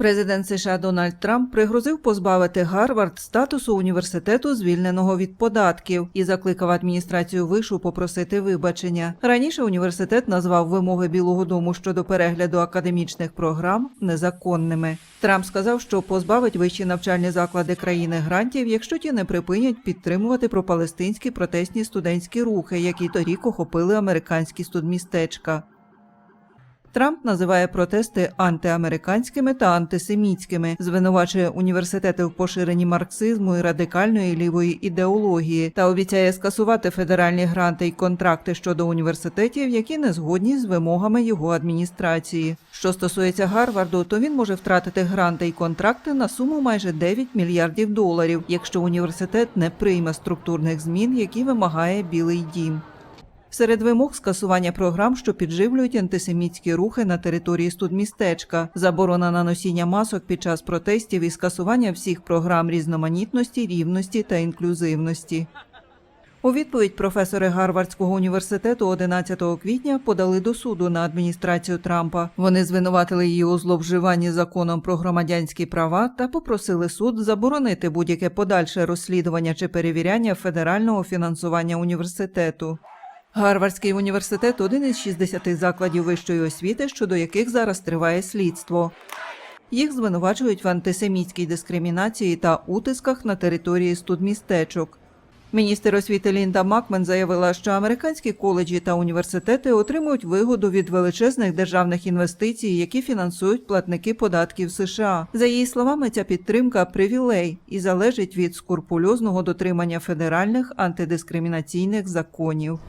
Президент США Дональд Трамп пригрозив позбавити Гарвард статусу університету, звільненого від податків, і закликав адміністрацію вишу попросити вибачення. Раніше університет назвав вимоги Білого Дому щодо перегляду академічних програм незаконними. Трамп сказав, що позбавить вищі навчальні заклади країни грантів, якщо ті не припинять підтримувати пропалестинські протестні студентські рухи, які торік охопили американські студмістечка. Трамп називає протести антиамериканськими та антисемітськими, звинувачує університети в поширенні марксизму і радикальної лівої ідеології та обіцяє скасувати федеральні гранти й контракти щодо університетів, які не згодні з вимогами його адміністрації. Що стосується Гарварду, то він може втратити гранти й контракти на суму майже 9 мільярдів доларів, якщо університет не прийме структурних змін, які вимагає Білий Дім. Серед вимог скасування програм, що підживлюють антисемітські рухи на території студмістечка, заборона на носіння масок під час протестів і скасування всіх програм різноманітності, рівності та інклюзивності. У відповідь професори Гарвардського університету 11 квітня подали до суду на адміністрацію Трампа. Вони звинуватили її у зловживанні законом про громадянські права та попросили суд заборонити будь-яке подальше розслідування чи перевіряння федерального фінансування університету. Гарвардський університет один із 60 закладів вищої освіти, щодо яких зараз триває слідство. Їх звинувачують в антисемітській дискримінації та утисках на території студмістечок. Міністр освіти Лінда Макмен заявила, що американські коледжі та університети отримують вигоду від величезних державних інвестицій, які фінансують платники податків США. За її словами, ця підтримка привілей і залежить від скурпульозного дотримання федеральних антидискримінаційних законів.